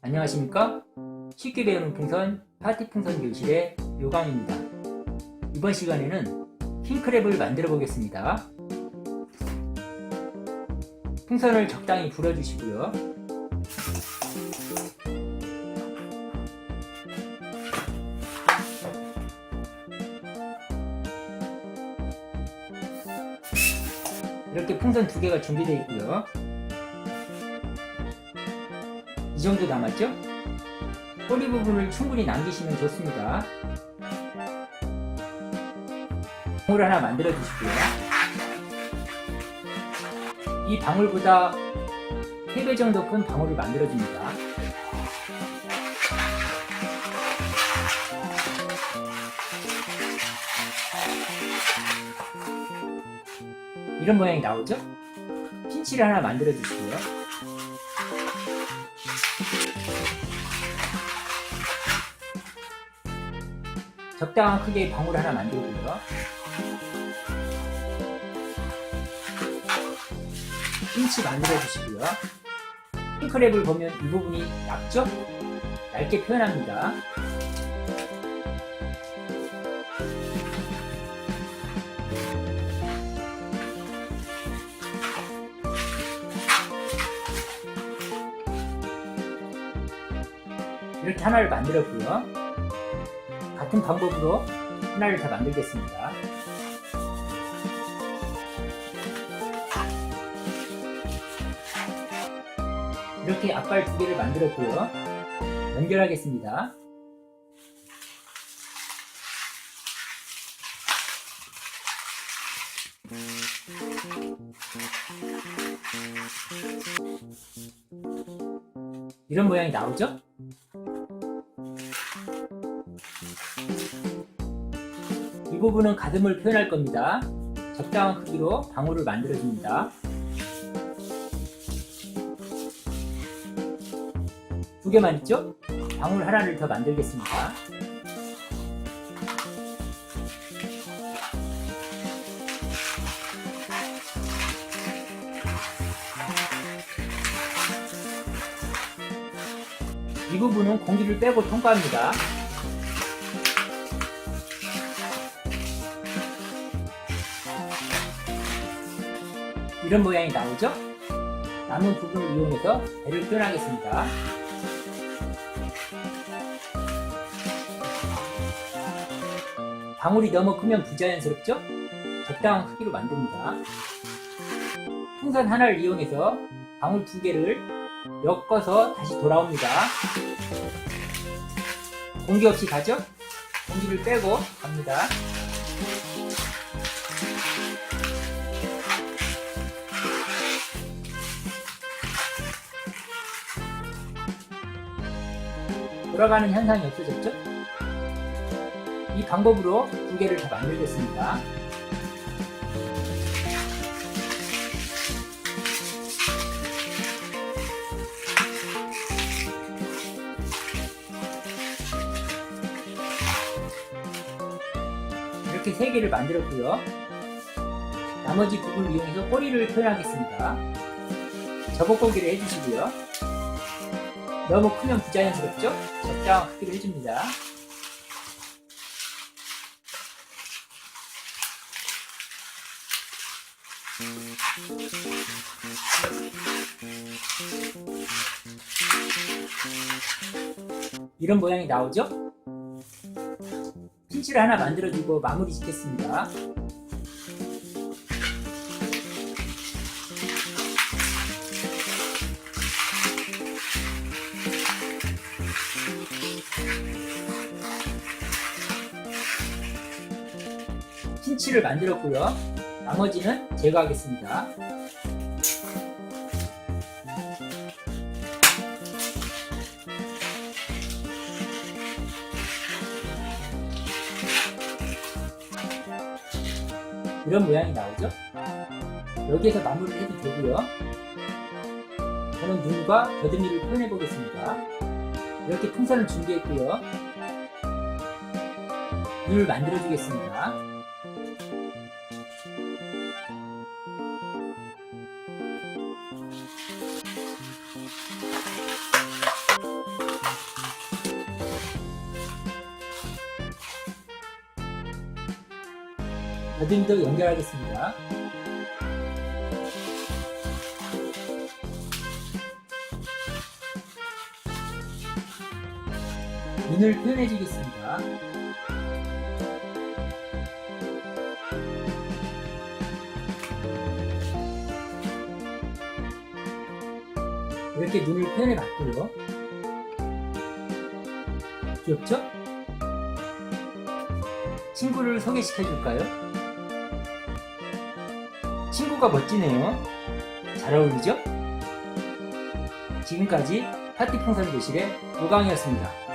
안녕하십니까? 쉽게 배우는 풍선 파티 풍선 교실의 요강입니다. 이번 시간에는 킹크랩을 만들어 보겠습니다. 풍선을 적당히 불어주시고요. 이렇게 풍선 두 개가 준비되어 있고요. 이 정도 남았죠? 꼬리 부분을 충분히 남기시면 좋습니다. 방울 하나 만들어 주시고요. 이 방울보다 3배 정도 큰 방울을 만들어 줍니다. 이런 모양이 나오죠? pin치를 하나 만들어 주시고요. 적당한 크기의 방울 하나 만들고요. pin치 만들어 주시고요. 핑크랩을 보면 이 부분이 얇죠? 얇게 표현합니다. 이렇게 하나를 만들었고요. 같은 방법으로 하나를 더 만들겠습니다. 이렇게 앞발 두 개를 만들었고요. 연결하겠습니다. 이런 모양이 나오죠? 이 부분은 가슴을 표현할 겁니다. 적당한 크기로 방울을 만들어줍니다. 두 개만 있죠? 방울 하나를 더 만들겠습니다. 이 부분은 공기를 빼고 통과합니다. 이런 모양이 나오죠? 남은 부분을 이용해서 배를 표현하겠습니다. 방울이 너무 크면 부자연스럽죠? 적당한 크기로 만듭니다. 풍선 하나를 이용해서 방울 두 개를 엮어서 다시 돌아옵니다. 공기 없이 가죠? 공기를 빼고 갑니다. 돌아가는 현상이 없어졌죠? 이 방법으로 두 개를 더 만들겠습니다. 이렇게 세 개를 만들었고요. 나머지 부분을 이용해서 꼬리를 표현하겠습니다. 저복고기를 해주시고요. 너무 크면 부자연스럽죠? 적당한 크기로 해줍니다. 이런 모양이 나오죠? pin치를 하나 만들어주고 마무리 짓겠습니다. Pin치를 만들었고요. 나머지는 제거하겠습니다. 이런 모양이 나오죠? 여기에서 마무리를 해도 되고요. 저는 눈과 겨드미를 표현해 보겠습니다. 이렇게 풍선을 준비했고요. 눈을 만들어 주겠습니다. 어드미도 연결하겠습니다. 눈을 표현해 주겠습니다. 이렇게 눈을 표현해 봤고요. 귀엽죠? 친구를 소개시켜 줄까요? 친구가 멋지네요. 잘 어울리죠? 지금까지 파티 풍선 교실의 노강이었습니다.